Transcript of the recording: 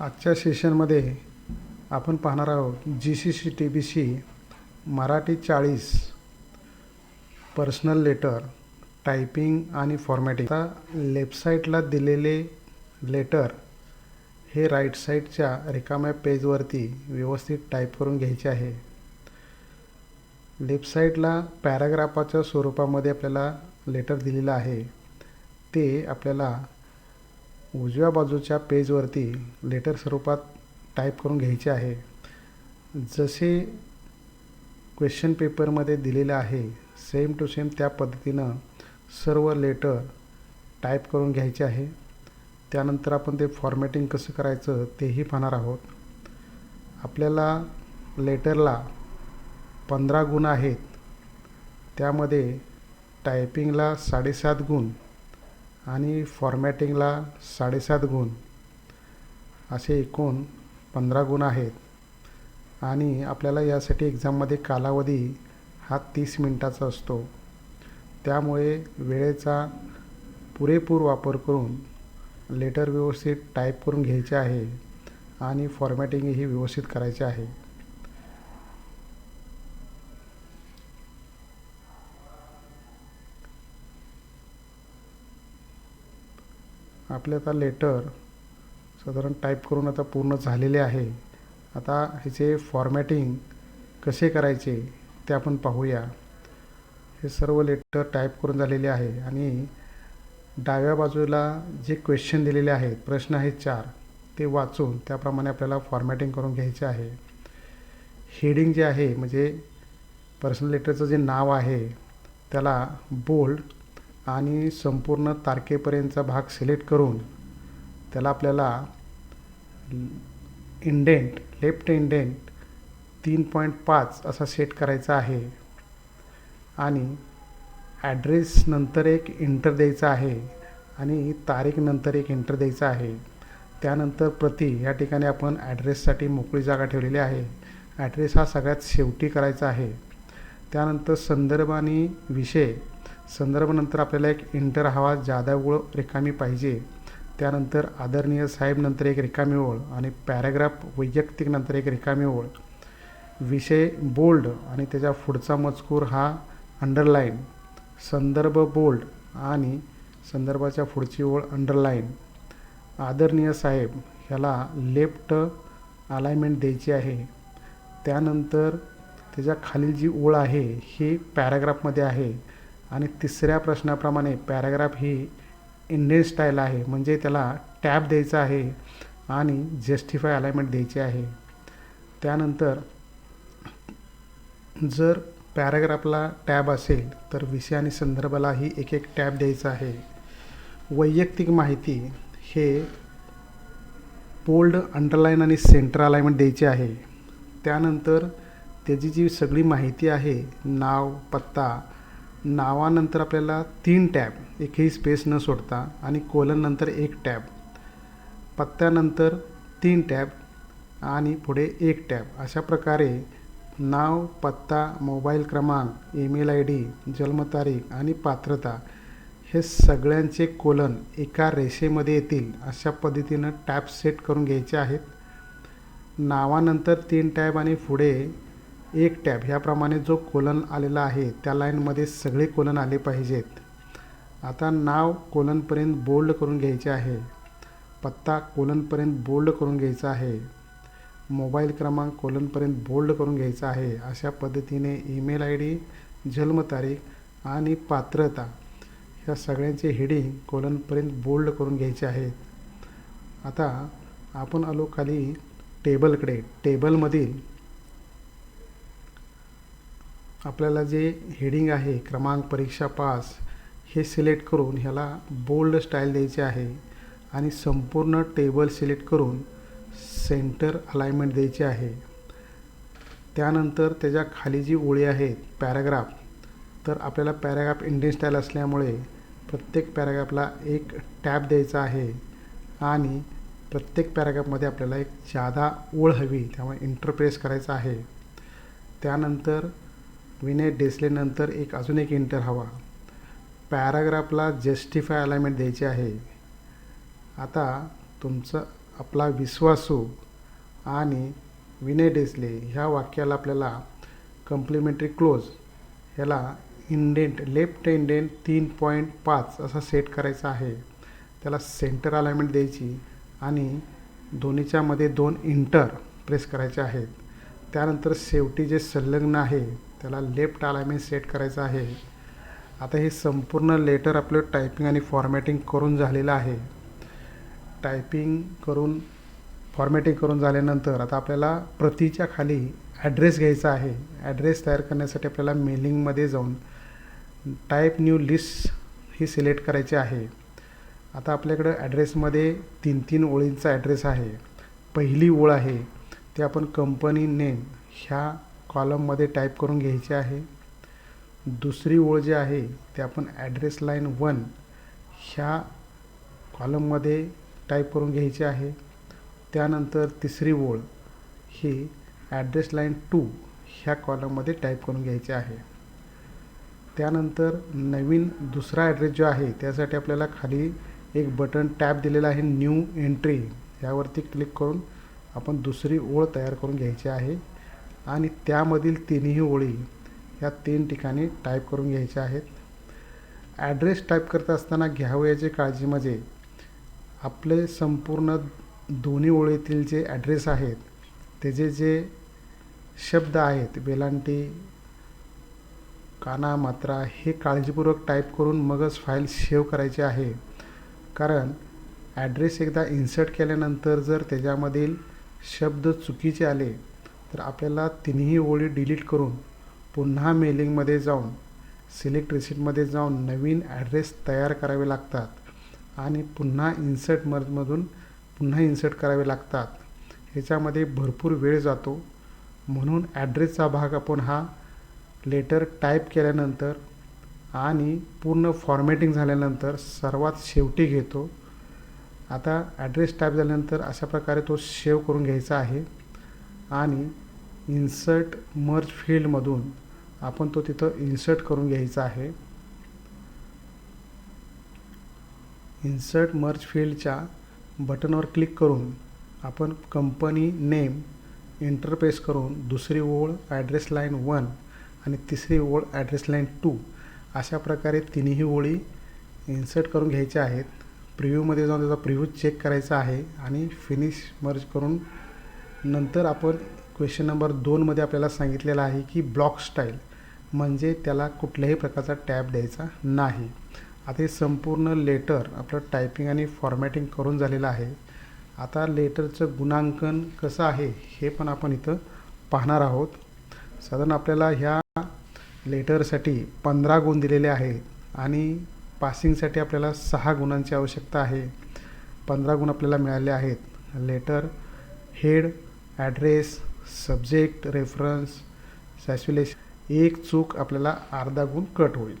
आजच्या सेशनमध्ये आपण पाहणार आहोत G C C T B C Marathi चाळीस पर्सनल लेटर टायपिंग आणि फॉर्मॅटिंग आता लेफ्ट साईडला दिलेले लेटर हे राईट साईडच्या रिकाम्या पेजवरती व्यवस्थित टाईप करून घ्यायचे आहे. लेफ्ट साईडला पॅराग्राफाच्या स्वरूपामध्ये आपल्याला लेटर दिलेलं आहे. ते आपल्याला उजव्या बाजूच्या पेजवरती लेटर स्वरूपात टाईप करून घ्यायचे आहे. जसे क्वेश्चन पेपरमध्ये दिलेलं आहे सेम टू सेम त्या पद्धतीनं सर्व लेटर टाईप करून घ्यायचे आहे. त्यानंतर आपण ते फॉर्मॅटिंग कसं करायचं तेही पाहणार आहोत. आपल्याला लेटरला पंधरा गुण आहेत. त्यामध्ये टायपिंगला साडेसात गुण आणि फॉर्मॅटिंगला साडेसात गुण. असे एकूण पंधरा गुण आहेत. आणि आपल्याला यासाठी एक्झाममध्ये कालावधी हा तीस मिनटाचा असतो. त्यामुळे वेळेचा पुरेपूर वापर करून लेटर व्यवस्थित टाईप करून घ्यायचे आहे आणि फॉर्मॅटिंगही व्यवस्थित करायचे आहे. आपले आता लेटर साधारण टाईप करून आता पूर्ण झालेले आहे. आता ह्याचे फॉर्मॅटिंग कसे करायचे ते आपण पाहूया. हे सर्व लेटर टाईप करून झालेले आहे आणि डाव्या बाजूला जे क्वेश्चन दिलेले आहेत प्रश्न आहेत चार ते वाचून त्याप्रमाणे आपल्याला फॉर्मॅटिंग करून घ्यायचे आहे. हेडिंग जे आहे म्हणजे पर्सनल लेटरचं जे नाव आहे त्याला बोल्ड आणि संपूर्ण तारखेपर्यंतचा भाग सिलेक्ट करून त्याला आपल्याला इंडेंट लेफ्ट इंडेंट तीन पॉईंट पाच असा सेट करायचा आहे. आणि ॲड्रेस नंतर एक इंटर द्यायचा आहे आणि तारीख नंतर एक इंटर द्यायचा आहे. त्यानंतर प्रति या ठिकाणी आपण ॲड्रेससाठी मोकळी जागा ठेवलेली आहे. ॲड्रेस हा सगळ्यात शेवटी करायचा आहे. त्यानंतर संदर्भ आणि विषय संदर्भानंतर आपल्याला एक इंटर हवा जादा ओळ रिकामी पाहिजे. त्यानंतर आदरणीय साहेब नंतर एक रिकामी ओळ आणि पॅराग्राफ वैयक्तिक नंतर एक रिकामी ओळ. विषय बोल्ड आणि त्याच्या पुढचा मजकूर हा अंडरलाईन संदर्भ बोल्ड आणि संदर्भाच्या पुढची ओळ अंडरलाईन आदरणीय साहेब ह्याला लेफ्ट अलाइनमेंट द्यायची आहे. त्यानंतर त्याच्या खालील जी ओळ आहे ही पॅराग्राफमध्ये आहे. आणि तिसऱ्या प्रश्नाप्रमाणे पॅराग्राफ ही इंडियन स्टाईल आहे म्हणजे त्याला टॅब द्यायचा आहे आणि जस्टिफाय अलाइनमेंट द्यायची आहे. त्यानंतर जर पॅराग्राफला टॅब असेल तर विषय आणि संदर्भालाही एक एक टॅब द्यायचा आहे. वैयक्तिक माहिती हे बोल्ड अंडरलाईन आणि सेंटर अलाइनमेंट द्यायची आहे. त्यानंतर त्याची जी सगळी माहिती आहे नाव पत्ता नावानंतर आपल्याला तीन टॅब एकही स्पेस न सोडता आणि कोलननंतर एक टॅब पत्त्यानंतर तीन टॅब आणि पुढे एक टॅब. अशा प्रकारे नाव पत्ता मोबाईल क्रमांक ईमेल आय डी जन्मतारीख आणि पात्रता हे सगळ्यांचे कोलन एका रेषेमध्ये येतील अशा पद्धतीनं टॅब सेट करून घ्यायचे आहेत. नावानंतर तीन टॅब आणि पुढे एक टॅब ह्याप्रमाणे जो कोलन आलेला आहे त्या लाईनमध्ये सगळे कोलन आले पाहिजेत. आता नाव कोलनपर्यंत बोल्ड करून घ्यायचे आहे. पत्ता कोलनपर्यंत बोल्ड करून घ्यायचा आहे. मोबाईल क्रमांक कोलनपर्यंत बोल्ड करून घ्यायचा आहे. अशा पद्धतीने ईमेल आय डी जन्मतारीख आणि पात्रता ह्या सगळ्यांचे हेडिंग कोलनपर्यंत बोल्ड करून घ्यायचे आहेत. आता आपण आलो खाली टेबलकडे. टेबलमधील आपल्याला जे हेडिंग आहे क्रमांक परीक्षा पास हे सिलेक्ट करून ह्याला बोल्ड स्टाईल द्यायचे आहे आणि संपूर्ण टेबल सिलेक्ट करून सेंटर अलाइनमेंट द्यायची आहे. त्यानंतर त्याच्याखाली जी ओळी आहेत पॅराग्राफ तर आपल्याला पॅराग्राफ इंडियन स्टाईल असल्यामुळे प्रत्येक पॅराग्राफला एक टॅब द्यायचा आहे आणि प्रत्येक पॅराग्राफमध्ये आपल्याला एक जादा ओळ हवी त्यामुळे इंटरप्रेस करायचं आहे. त्यानंतर विनय डेसलेनंतर एक अजून एक इंटर हवा. पॅराग्राफला जस्टिफाय अलाइनमेंट द्यायची आहे. आता तुमचं आपला विश्वासू हो. आणि विनय डेसले ह्या वाक्याला आपल्याला कम्प्लिमेंटरी क्लोज ह्याला इंडेंट लेफ्ट इंडेंट तीन पॉईंट पाच असा सेट करायचा आहे. त्याला सेंटर अलाइनमेंट द्यायची आणि दोन्हीच्यामध्ये दोन इंटर प्रेस करायचे आहेत. त्यानंतर शेवटी जे संलग्न आहे त्याला लेफ्ट अलायमेंट सेट करायचं आहे. आता हे संपूर्ण लेटर आपलं टायपिंग आणि फॉर्मॅटिंग करून झालेलं आहे. टायपिंग करून फॉर्मॅटिंग करून झाल्यानंतर आता आपल्याला प्रतीच्या खाली ॲड्रेस घ्यायचा आहे. ॲड्रेस तयार करण्यासाठी आपल्याला मेलिंगमध्ये जाऊन टाईप न्यू लिस्ट ही सिलेक्ट करायची आहे. आता आपल्याकडं ॲड्रेसमध्ये तीन तीन ओळींचा ॲड्रेस आहे. पहिली ओळ आहे. ते आपण कंपनी नेम ह्या कॉलममध्ये टाईप करून घ्यायची आहे. दुसरी ओळ जी आहे ते आपण ॲड्रेस लाईन वन ह्या कॉलममध्ये टाईप करून घ्यायची आहे. त्यानंतर तिसरी ओळ ही ॲड्रेस लाईन टू ह्या कॉलममध्ये टाईप करून घ्यायची आहे. त्यानंतर नवीन दुसरा ॲड्रेस जो आहे त्यासाठी आपल्याला खाली एक बटन टॅप दिलेला आहे न्यू एंट्री यावरती क्लिक करून आपण दुसरी ओळ तयार करून घ्यायची आहे. आणि त्यामधील तिन्ही ओळी या तीन ठिकाणी टाईप करून घ्यायच्या आहेत. ॲड्रेस टाईप करत असताना घ्यावयाची काळजी म्हणजे आपले संपूर्ण दोन्ही ओळीतील जे ॲड्रेस आहेत त्याचे जे शब्द आहेत वेलांटी काना मात्रा हे काळजीपूर्वक टाईप करून मगच फाईल सेव्ह करायची आहे. कारण ॲड्रेस एकदा इन्सर्ट केल्यानंतर जर त्याच्यामधील शब्द चुकीचे आले तर आपल्याला तिन्ही ओळी डिलीट करून पुन्हा मेलिंगमध्ये जाऊन सिलेक्ट रिसिप्टमध्ये जाऊन नवीन ॲड्रेस तयार करावे लागतात आणि पुन्हा इन्सर्ट मर्जमधून पुन्हा इन्सर्ट करावे लागतात. ह्याच्यामध्ये भरपूर वेळ जातो. म्हणून ॲड्रेसचा भाग आपण हा लेटर टाईप केल्यानंतर आणि पूर्ण फॉर्मॅटिंग झाल्यानंतर सर्वात शेवटी घेतो. आता ॲड्रेस टाईप झाल्यानंतर अशा प्रकारे तो सेव्ह करून घ्यायचा आहे. आणि इन्सर्ट मर्ज फील्डमधून आपण तो तिथं इन्सर्ट करून घ्यायचा आहे. इन्सर्ट मर्ज फील्डच्या बटनवर क्लिक करून आपण कंपनी नेम इंटरपेस करून दुसरी ओळ ॲड्रेस लाईन वन आणि तिसरी ओळ ॲड्रेस लाईन टू अशा प्रकारे तिन्ही ओळी इन्सर्ट करून घ्यायच्या आहेत. प्रिव्ह्यूमध्ये जाऊन त्याचा प्रिव्ह्यू चेक करायचा आहे आणि फिनिश मर्ज करून नंतर आपण क्वेश्चन नंबर दोनमध्ये आपल्याला सांगितलेलं आहे की ब्लॉक स्टाईल म्हणजे त्याला कुठल्याही प्रकारचा टॅब द्यायचा नाही. आता हे संपूर्ण लेटर आपलं टायपिंग आणि फॉर्मॅटिंग करून झालेलं आहे. आता लेटरचं गुणांकन कसं आहे हे पण आपण इथं पाहणार आहोत. साधारण आपल्याला ह्या लेटरसाठी पंधरा गुण दिलेले आहेत आणि पासिंगसाठी आपल्याला सहा गुणांची आवश्यकता आहे. पंधरा गुण आपल्याला मिळाले आहेत. Letter head address subject reference salutation एक चूक आपल्याला अर्धा गुण कट होईल.